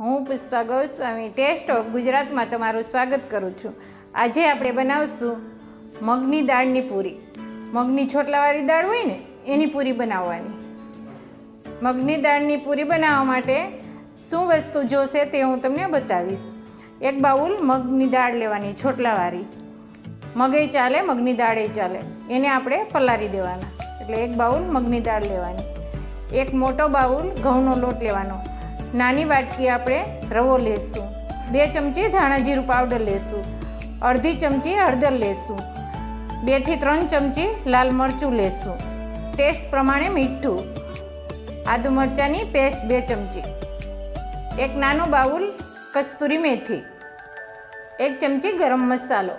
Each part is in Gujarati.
હું પુષ્પા ગૌસ્વામી ટેસ્ટ ઓફ ગુજરાતમાં તમારું સ્વાગત કરું છું. આજે આપણે બનાવશું મગની દાળની પૂરી. મગની છોટલાવાળી દાળ હોય ને, એની પૂરી બનાવવાની. મગની દાળની પૂરી બનાવવા માટે શું વસ્તુ જોશે તે હું તમને બતાવીશ. એક બાઉલ મગની દાળ લેવાની, છોટલાવાળી. મગે ચાલે, મગની દાળે ચાલે. એને આપણે પલારી દેવાના. એટલે એક બાઉલ મગની દાળ લેવાની. એક મોટો બાઉલ ઘઉંનો લોટ લેવાનો. નાની વાટકી આપણે રવો લેશું. બે ચમચી ધાણા જીરું પાવડર લેશું. અડધી ચમચી હળદર લેશું. બેથી ત્રણ ચમચી લાલ મરચું લેશું. ટેસ્ટ પ્રમાણે મીઠું. આદુ મરચાંની પેસ્ટ બે ચમચી. એક નાનું બાઉલ કસ્તુરી મેથી. એક ચમચી ગરમ મસાલો.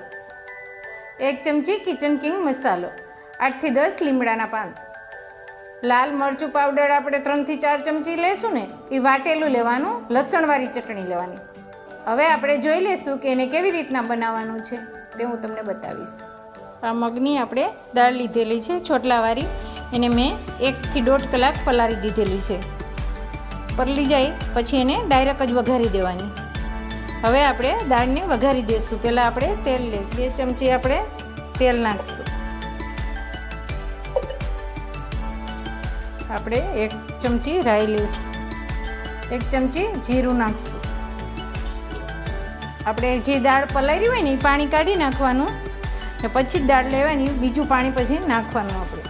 એક ચમચી કિચન કિંગ મસાલો. આઠથી દસ લીમડાના પાન. લાલ મરચું પાવડર આપણે ત્રણથી ચાર ચમચી લઈશું ને, એ વાટેલું લેવાનું, લસણવાળી ચટણી લેવાની. હવે આપણે જોઈ લઈશું કે એને કેવી રીતના બનાવવાનું છે, તે હું તમને બતાવીશ. આ મગની આપણે દાળ લીધેલી છે, છોટલાવાળી. એને મેં એકથી દોઢ કલાક પલાળી દીધેલી છે. પરલી જાય, પછી એને ડાયરેક્ટ જ વઘારી દેવાની. હવે આપણે દાળને વઘારી દઈશું પહેલાં આપણે તેલ લઈશું બે ચમચી આપણે તેલ નાખીશું. આપણે એક ચમચી રાઈ લઈશું. એક ચમચી જીરું નાખશું. આપણે જે દાળ પલાળી હોય ને એ પાણી કાઢી નાખવાનું. ને પછી જ દાળ લેવાની, બીજું પાણી પછી નાખવાનું આપણે.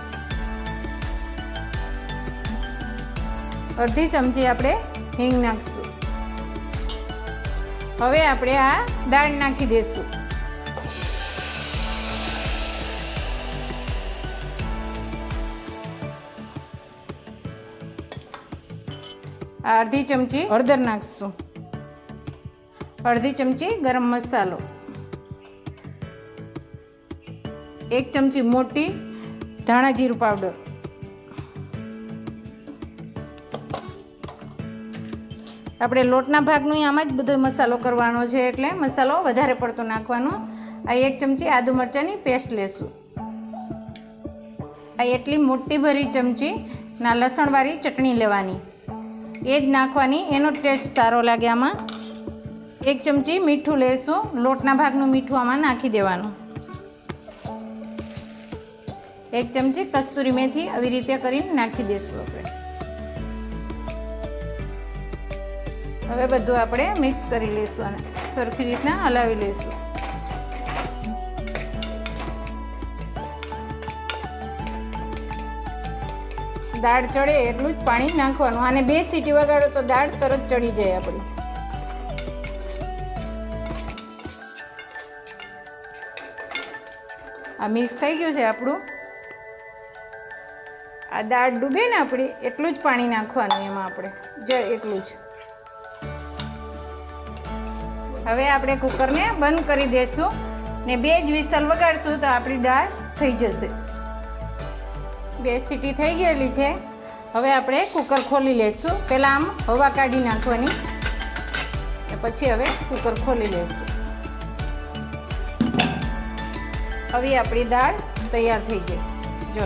અડધી ચમચી આપણે હિંગ નાખશું. હવે આપણે આ દાળ નાખી દઈશું અડધી ચમચી હળદર નાખશું. અડધી ચમચી ગરમ મસાલો. એક ચમચી મોટી ધાણા જીરું પાવડર. આપણે લોટના ભાગનું આમાં જ બધો મસાલો કરવાનો છે એટલે મસાલો વધારે પડતો નાખવાનો. આ એક ચમચી આદુ મરચાંની પેસ્ટ લેશું. આ એટલી મોટી ભરી ચમચી ના લસણવાળી ચટણી લેવાની. એ જ નાખવાની, એનો ટેસ્ટ સારો લાગે આમાં. એક ચમચી મીઠું લેશું, લોટના ભાગનું મીઠું આમાં નાખી દેવાનું. એક ચમચી કસ્તુરી મેથી આવી રીતે કરીને નાખી દઈશું આપણે. હવે બધું આપણે મિક્સ કરી લઈશું અને સરખી રીતના હલાવી લઈશું દાળ ચડે એટલું જ પાણી નાખવાનું. અને બે સીટી વગાડો તો દાળ તરત ચડી જાય આપણી. આ મિક્સ થઈ ગયું છે આપણું. આ દાળ ડૂબે ને આપણી, એટલું જ પાણી નાખવાનું એમાં આપણે. જ એટલું જ. હવે આપણે કુકરને બંધ કરી દઈશું ને બે જ વિસલ વગાડશું તો આપણી દાળ થઈ જશે. બે સીટી થઈ ગયેલી છે. હવે આપણે કુકર ખોલી લઈશું પહેલાં આમ હવા કાઢી નાખવાની પછી હવે કુકર ખોલી લઈશું હવે આપણી દાળ તૈયાર થઈ જાય જો,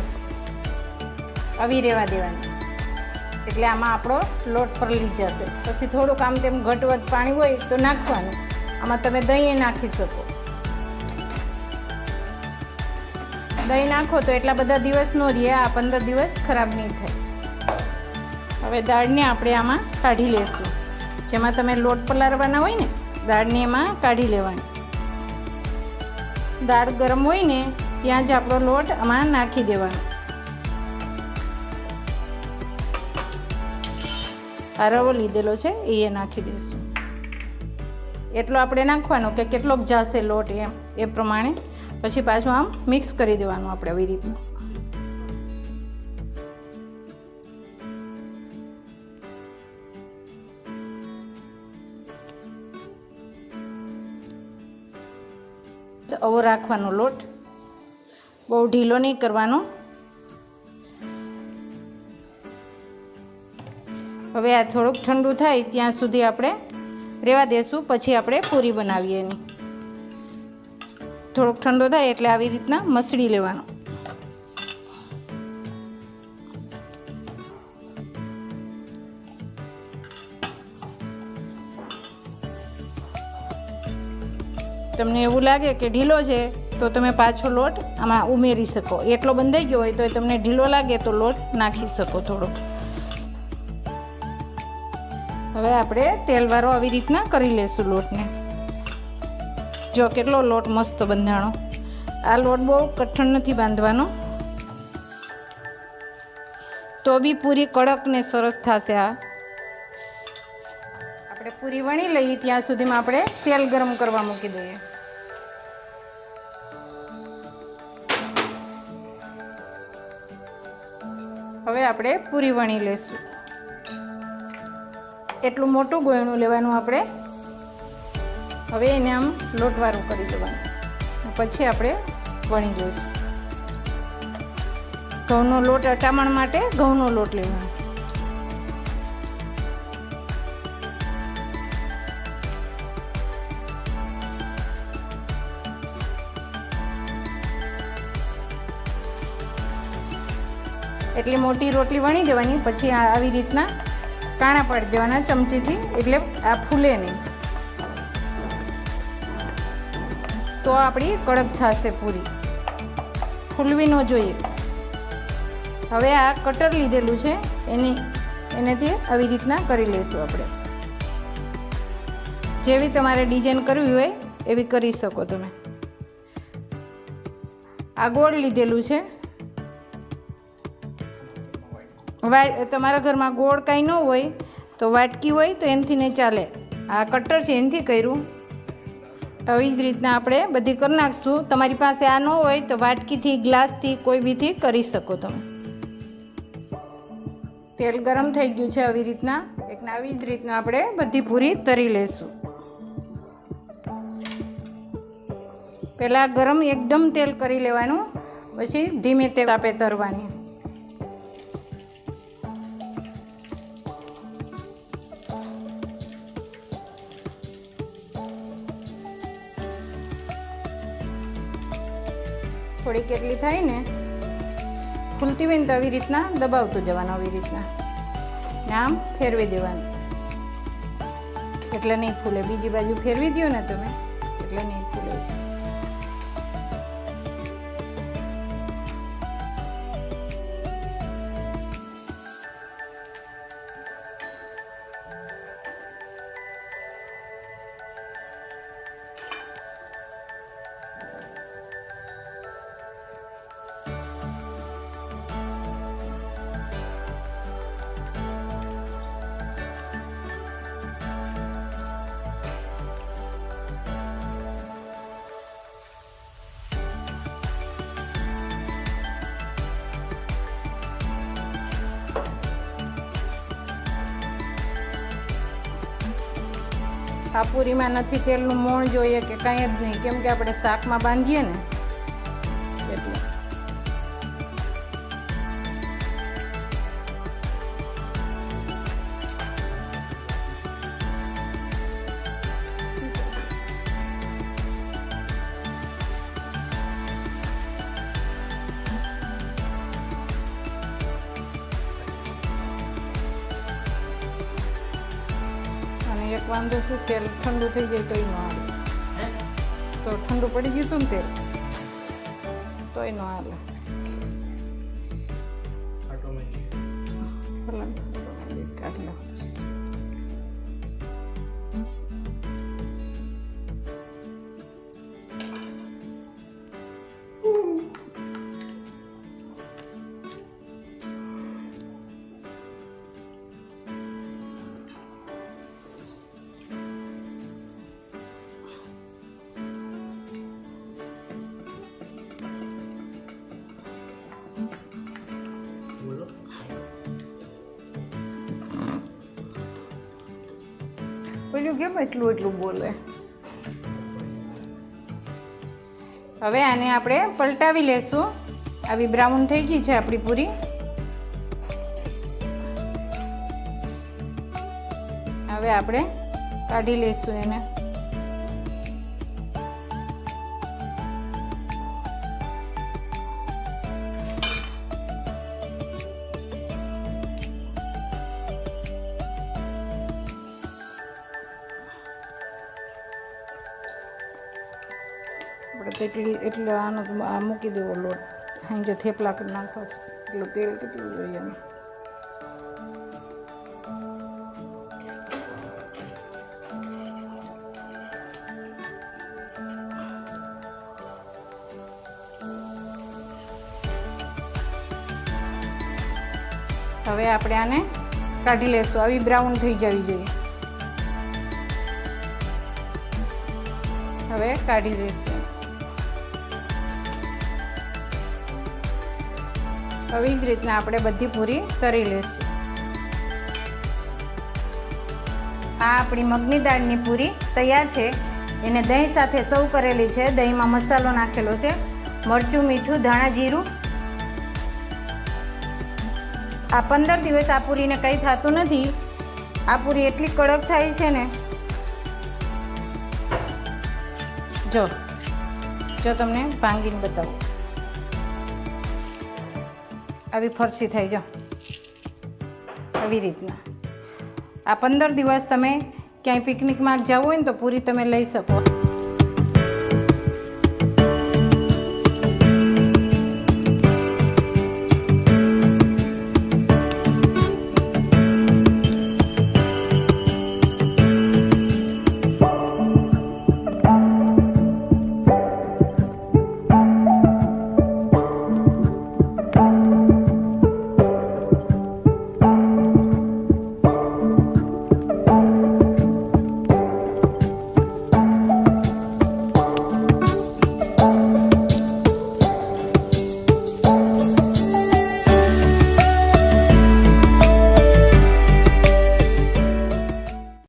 આવી રહેવા દેવાની. એટલે આમાં આપણો લોટ પરલી જશે. પછી થોડુંક આમ તેમ ઘટવત પાણી હોય તો નાખવાનું. આમાં તમે દહીં નાખી શકો. દહીં નાખો તો એટલા બધા દિવસ નો રહે, આ પંદર દિવસ ખરાબ નહીં થાય. હવે દાળને આપણે આમાં કાઢી લેશું. જેમાં તમે લોટ પલાળવાના હોય ને, દાળને એમાં કાઢી લેવાની. દાળ ગરમ હોય ને, ત્યાં જ આપણો લોટ આમાં નાખી દેવાનો. આ લીધેલો છે એ નાખી દઈશું. એટલો આપણે નાખવાનો કે કેટલોક જાશે લોટ એમ, એ પ્રમાણે પછી પાછું આમ મિક્સ કરી દેવાનું આપણે આવી રીતનું. આવો રાખવાનો લોટ. બહુ ઢીલો નહીં કરવાનો. હવે આ થોડુંક ઠંડુ થાય ત્યાં સુધી આપણે રહેવા દેશું, પછી આપણે પૂરી બનાવીએ એની. થોડોક ઠંડો થાય એટલે આવી રીતના મસળી લેવાનો. તમને એવું લાગે કે ઢીલો છે, તો તમે પાછો લોટ આમાં ઉમેરી શકો. એટલો બંધાઈ ગયો હોય તો તમને ઢીલો લાગે તો લોટ નાખી શકો થોડો હવે આપણે તેલવાળો આવી રીતના કરી લેશું લોટને. જો કેટલો લોટ મસ્ત બંધાણો. આ લોટ બહુ કઠણ નથી બાંધવાનો. તો બી પૂરી કડક ને સરસ થશે આ. આપણે પૂરી વણી લઈએ ત્યાં સુધીમાં આપણે તેલ ગરમ કરવા મૂકી દઈએ. હવે આપણે પૂરી વણી લઈશું એટલું મોટું ગોયણું લેવાનું આપણે હવે એને આમ લોટવાળું કરી દેવાનું. પછી આપણે વણી લઈશું ઘઉંનો લોટ અટામણ માટે ઘઉંનો લોટ લેવાનો. એટલી મોટી રોટલી વણી દેવાની, પછી આવી રીતના કાણા પાડી દેવાના ચમચીથી, એટલે આ ફૂલે નહીં. તો આપણી કડક થશે પૂરી. ફૂલવી ન જોઈએ. હવે આ કટર લીધેલું છે, એની, એનાથી આવી રીતના કરી લઈશું આપણે. જેવી તમારે ડિઝાઇન કરવી હોય, એવી કરી શકો તમે. આ ગોળ લીધેલું છે. તમારા ઘરમાં ગોળ કાંઈ ન હોય, તો વાટકી હોય તો એનાથી નહીં ચાલે. આ કટર છે, એનથી કર્યું. આવી જ રીતના આપણે બધી કરી નાખશું. તમારી પાસે આ ન હોય તો વાટકીથી, ગ્લાસથી, કોઈ બીથી કરી શકો તમે. તેલ ગરમ થઈ ગયું છે આવી રીતના. એક આવી જ રીતના આપણે બધી પૂરી તરી લેશું. પહેલાં ગરમ એકદમ તેલ કરી લેવાનું, પછી ધીમે તેલ આપે તરવાની. થોડી કેટલી થાય ને ફૂલતી હોય ને તો આવી રીતના દબાવતું જવાનું, આવી રીતના. ને આમ ફેરવી દેવાનું. એટલે નહીં ફૂલે બીજી બાજુ ફેરવી દો ને તમે. એટલે નહીં ફૂલે આ પૂરીમાં નથી તેલનું મોણ જોઈએ કે કાંઈ જ નહીં. કેમ કે આપણે શાકમાં બાંધીએ ને એક વાંધો શું તેલ ઠંડુ થઈ જાય તોય ન હાલે. તો ઠંડુ પડી ગયું હતું ને તેલ, તોય ન હાલે. પેલું કેમ એટલું એટલું બોલે? હવે આને આપણે પલટાવી લેશું. આવી બ્રાઉન થઈ ગઈ છે આપણી પૂરી. હવે આપણે કાઢી લઈશું એને. તેટલી એટલે આનો આ મૂકી દેવો લોટ. હાંજે થેપલા કરી નાખવા એટલે તેલ કેટલું જોઈએ અમે હવે આપણે આને કાઢી લેશું. આવી બ્રાઉન થઈ જવી જોઈએ. હવે કાઢી લઈશું આવી જ રીતના આપણે બધી પૂરી તરી લઈશું. આ આપણી મગની દાળની પૂરી તૈયાર છે. એને દહીં સાથે સર્વ કરેલી છે. દહીંમાં મસાલો નાખેલો છે. મરચું, મીઠું, ધાણા, જીરું. આ પંદર દિવસ આ પૂરીને કંઈ થતું નથી. આ પૂરી એટલી કડક થાય છે ને. જો જો તમને ભાંગીને બતાવું. આવી ફરસી થઈ જાઓ. આવી રીતના. આ પંદર દિવસ તમે ક્યાંય પિકનિકમાં જવું હોય ને તો પૂરી તમે લઈ શકો.